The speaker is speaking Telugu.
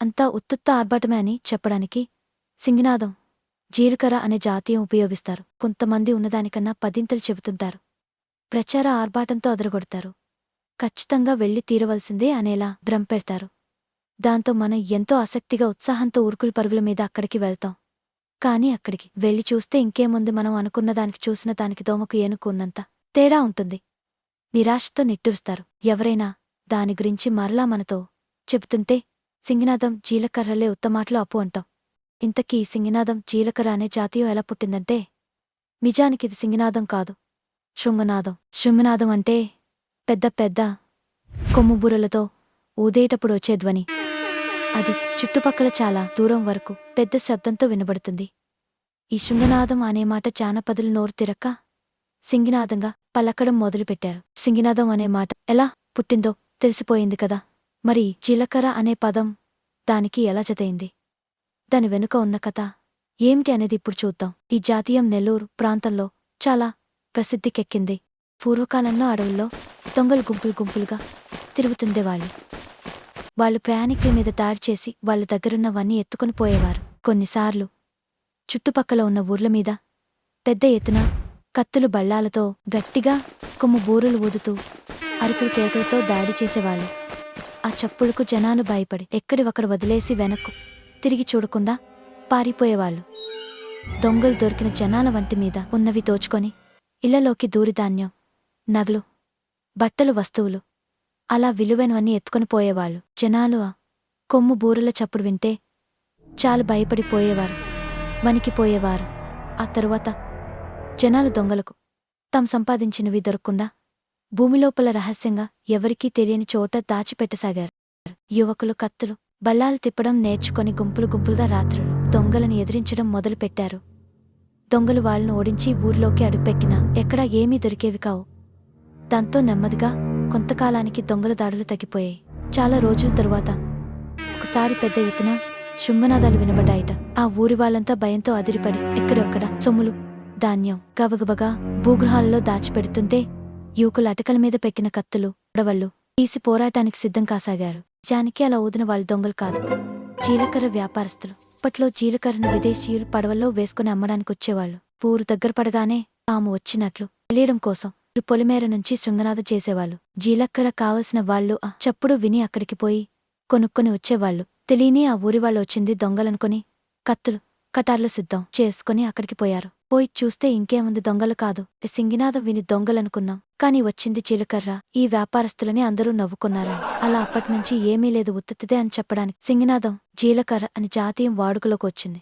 అంతా ఉత్తుత్త ఆర్భాటమే అని చెప్పడానికి సింగినాదం జీలకర్ర అనే జాతీయం ఉపయోగిస్తారు. కొంతమంది ఉన్నదానికన్నా పదింతలు చెబుతుంటారు. ప్రచార ఆర్భాటంతో అదరగొడతారు. ఖచ్చితంగా వెళ్ళి తీరవలసిందే అనేలా భ్రం పెడతారు. దాంతో మనం ఎంతో ఆసక్తిగా ఉత్సాహంతో ఉరుకులు పరుగుల మీద అక్కడికి వెళ్తాం. కాని అక్కడికి వెళ్ళి చూస్తే ఇంకేముంది మనం అనుకున్న దానికి చూసిన దానికి దోమకు ఏనుకున్నంత తేడా ఉంటుంది. నిరాశతో నిట్టూరుస్తారు. ఎవరైనా దాని గురించి మరలా మనతో చెబుతుంటే సింగినాదం జీలకర్రలే ఉత్తమాటలు అప్పు అంటాం. ఇంతకీ సింగినాదం జీలకర్ర అనే జాతీయం ఎలా పుట్టిందంటే? నిజానికిది సింగినాదం కాదు. శృంగనాదం. శృంగనాదం అంటే పెద్ద పెద్ద కొమ్ము బుర్రలతో ఊదేటప్పుడు వచ్చే ధ్వని. అది చుట్టుపక్కల చాలా దూరం వరకు పెద్ద శబ్దంతో వినబడుతుంది. ఈ శృంగనాదం అనే మాట జానపదులు నోరు తిరక్క సింగినాదంగా పలకడం మొదలుపెట్టారు. సింగినాదం అనే మాట ఎలా పుట్టిందో తెలిసిపోయింది కదా. మరి జీలకర్ర అనే పదం దానికి ఎలా జతయింది దాని వెనుక ఉన్న కథ ఏమిటి అనేది ఇప్పుడు చూద్దాం. ఈ జాతీయం నెల్లూరు ప్రాంతంలో చాలా ప్రసిద్ధికెక్కింది. పూర్వకాలంలో అడవుల్లో దొంగలు గుంపులు గుంపులుగా తిరుగుతుండేవాళ్ళు వాళ్ళు ప్రయాణికుల మీద దాడి చేసి వాళ్ళ దగ్గరున్నవన్నీ ఎత్తుకుని పోయేవారు. కొన్నిసార్లు చుట్టుపక్కల ఉన్న ఊర్ల మీద పెద్ద ఎత్తున కత్తులు బళ్ళాలతో గట్టిగా కొమ్ము బూరులు ఊదుతూ అరుపులు కేకలతో దాడి చేసేవాళ్ళు. ఆ చప్పుడుకు జనాలు భయపడి ఎక్కడి ఎక్కడివక్కడ వదిలేసి వెనక్కు తిరిగి చూడకుండా పారిపోయేవాళ్ళు. దొంగలు దొరికిన జనాల వంటి మీద ఉన్నవి దోచుకొని ఇళ్ళలోకి దూరి ధాన్యం నగలు బట్టలు వస్తువులు అలా విలువైనవన్నీ ఎత్తుకొని పోయేవాళ్ళు. జనాలు ఆ కొమ్ము బూరల చప్పుడు వింటే చాలు భయపడిపోయేవారు వణికిపోయేవారు. ఆ తరువాత జనాలు దొంగలకు తాము సంపాదించినవి దొరకకుండా భూమిలోపల రహస్యంగా ఎవరికీ తెలియని చోట దాచిపెట్టసాగారు. యువకులు కత్తులు బల్లాలు తిప్పడం నేర్చుకొని గుంపులు గుంపులుగా రాత్రులు దొంగలను ఎదిరించడం మొదలుపెట్టారు. దొంగలు వాళ్ళను ఓడించి ఊర్లోకి అడుపెట్టినా ఎక్కడా ఏమీ దొరికేవి కావు. దాంతో నెమ్మదిగా కొంతకాలానికి దొంగల దాడులు తగ్గిపోయాయి. చాలా రోజుల తరువాత ఒకసారి పెద్ద ఎత్తున శుంభనాదాలు వినబడ్డాయిట. ఆ ఊరి వాళ్ళంతా భయంతో అదిరిపడి ఎక్కడొక్కడ సొమ్ములు ధాన్యం గబగబగా భూగృహాల్లో దాచిపెడుతుంటే యువకులు అటకల మీద పెట్టిన కత్తులు ఉడవళ్ళు తీసి పోరాటానికి సిద్ధం కాసాగారు. నిజానికి అలా ఊదిన వాళ్ళు దొంగలు కాదు. జీలకర్ర వ్యాపారస్తులు. అప్పట్లో జీలకర్రను విదేశీయులు పడవల్లో వేసుకుని అమ్మడానికి వచ్చేవాళ్ళు. ఊరు దగ్గర పడగానే తాము వచ్చినట్లు తెలియడం కోసం పొలిమేర నుంచి శృంగనాథ చేసేవాళ్ళు. జీలకర్ర కావలసిన వాళ్ళు చప్పుడు విని అక్కడికి పోయి కొనుక్కొని వచ్చేవాళ్ళు. తెలియని ఆ ఊరి వాళ్ళు వచ్చింది దొంగలనుకొని కత్తులు కటార్లు సిద్ధం చేసుకుని అక్కడికి పోయారు. పోయి చూస్తే ఇంకేముంది దొంగలు కాదు. సింగినాదం విని దొంగలనుకున్నాం. కాని వచ్చింది చీలకర్ర. ఈ వ్యాపారస్తులని అందరూ నవ్వుకున్నారు. అలా అప్పటినుంచి ఏమీ లేదు ఉత్తతిదే అని చెప్పడానికి. సింగినాదం జీలకర్ర అని జాతీయం వాడుకలోకి వచ్చింది.